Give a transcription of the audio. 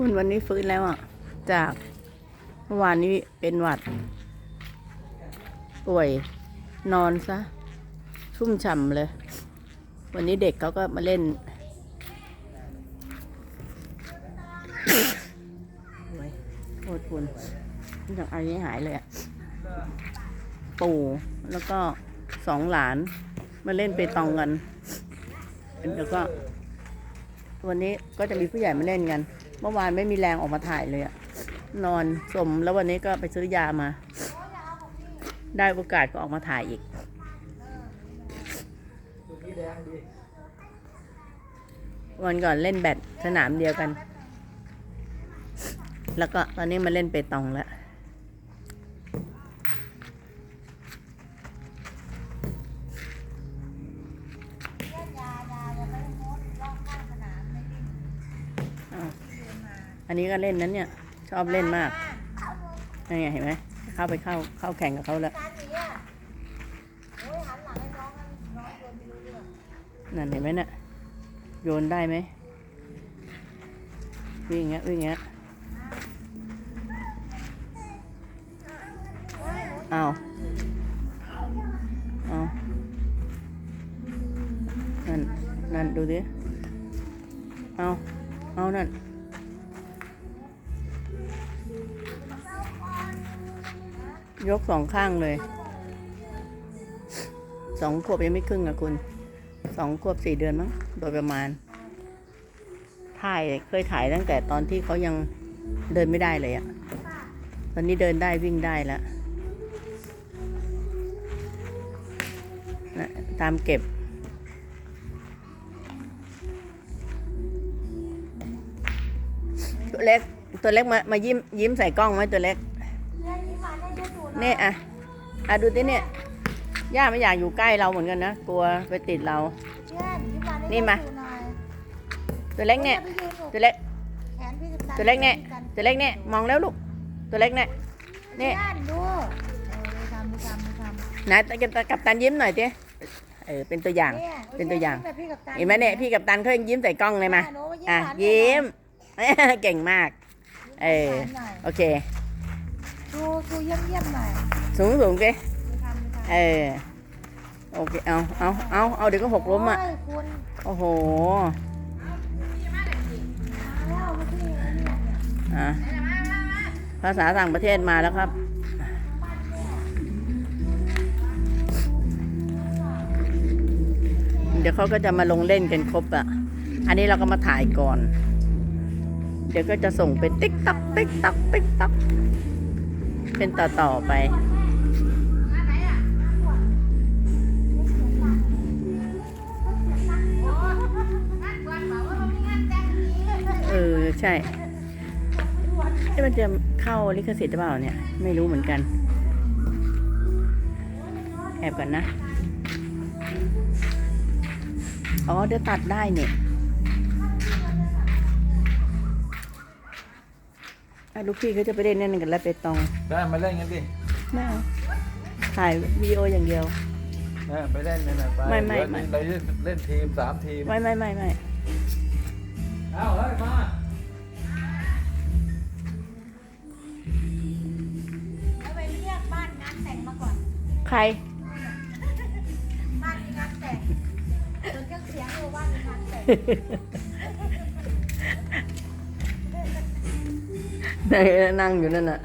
คุณวันนี้ฟื้นแล้วอะ จากเมื่อวานนี้เป็นหวัด ป่วยนอนซะ ชุ่มฉ่ำเลย วันนี้เด็กเขาก็มาเล่นโอ้ยโคตรคุณจากอันนี้หายเลยอะ ปู่แล้วก็สองหลาน มาเล่นเปตองกัน แล้วก็วันนี้ก็จะมีผู้ใหญ่มาเล่นกัน เมื่อวานไม่มีแรงออกมาถ่ายเลยอะนอนสมแล้ววันนี้ก็ไปซื้อยามา ได้โอกาสก็ออกมาถ่ายอีกวันก่อนเล่นแบดสนามเดียวกัน แล้วก็ตอนนี้มาเล่นเปตองแล้วอ้าว อันนี้ก็เล่นนั้นเนี่ย ชอบเล่นมากนี่นไงเห็นไหมเข้าไปเข้าเข้าแข่งกับเขาแล้วนั่นเห็นไหมน่ะโยนได้ไหมวิ่งเงี้ยวิ่งเงี้ยเอาเอานั่น นั่น ดูดิ เอาเอานั่น ยกสองข้างเลย สองขวบยังไม่ครึ่งอะคุณ สองขวบสี่เดือนมั้งโดยประมาณ ถ่ายเคยถ่ายตั้งแต่ตอนที่เขายังเดินไม่ได้เลยอะตอนนี้เดินได้วิ่งได้แล้วนะตามเก็บตัวเล็กตัวเล็กมามายิ้มยิ้มใส่กล้องไหมตัวเล็ก เนี่ยยิ้มหวานให้ เจ้าตูนเนี่ยอะอะดูที่เนี่ยย่าไม่อยากอยู่ใกล้เราเหมือนกันนะกลัวไปติดเรา เพื่อนยิ้มหวานให้นี่มาเจ้าตูหน่อยตัวเล็กเนี่ยอาไปยืนลูกตัวเล็ก แขนพี่กับตาตัวเล็กเนี่ยกันตัวเล็กเนี่ยมองแล้วลูก ตัวเล็กเนี่ยนี่เพื่อนดูเออไปทำไปทำไปทำไหนกับกับตันยิ้มหน่อยทีเออเป็นตัวอย่างเนี่ยเป็นตัวอย่างแบบพี่กับตาเห็นไหมเนี่ยพี่กับตันเขายังยิ้มใส่กล้องเลยมา หนูมาอะหวานยิ้ม เก่งมาก เออหวานหน่อย โอเค ดูดูเยี่ยมเยี่ยมๆหน่อยสูงสูงสิไปทำไปทำเออโอเคเอาเอาเอาเอาเดี๋ยวก็หกล้มอะ โยคุณโอ้โหแล้วมาที่อันนี้เนี่ยอะภาษาต่างประเทศมาแล้วครับ เดี๋ยวเขาก็จะมาลงเล่นกันครบอะ อันนี้เราก็มาถ่ายก่อน เดี๋ยวก็จะส่งเป็นติ๊กตักติ๊กตักติ๊กตัก เป็นต่อต่อ ๆ ไป เออ ใช่เอ๊ะมันจะเข้าลิขสิทธิ์หรือเปล่าเนี่ย ไม่รู้เหมือนกัน แอบก่อนนะ อ๋อ เดี๋ยวตัดได้เนี่ย อะลูกพี่เขาจะไปเล่นนั่นกันแล้วไปตองได้มาเล่นกันดิไม่เอาถ่ายวีดีโออย่างเดียว นะไปเล่นนั่นน่ะไปไม่ไม่เดี๋ยวไม่ เราเล่นเล่นทีมสามทีมไม่ไม่ไม่ไม่เอาเฮ้ยมาเอาไปเรียกบ้านงานแต่งมาก่อน ใคร บ้านมีงานแต่งจนเครื่องเสียงรู้ว่ามีงานแต่ง นั่งอยู่นั่นน่ะ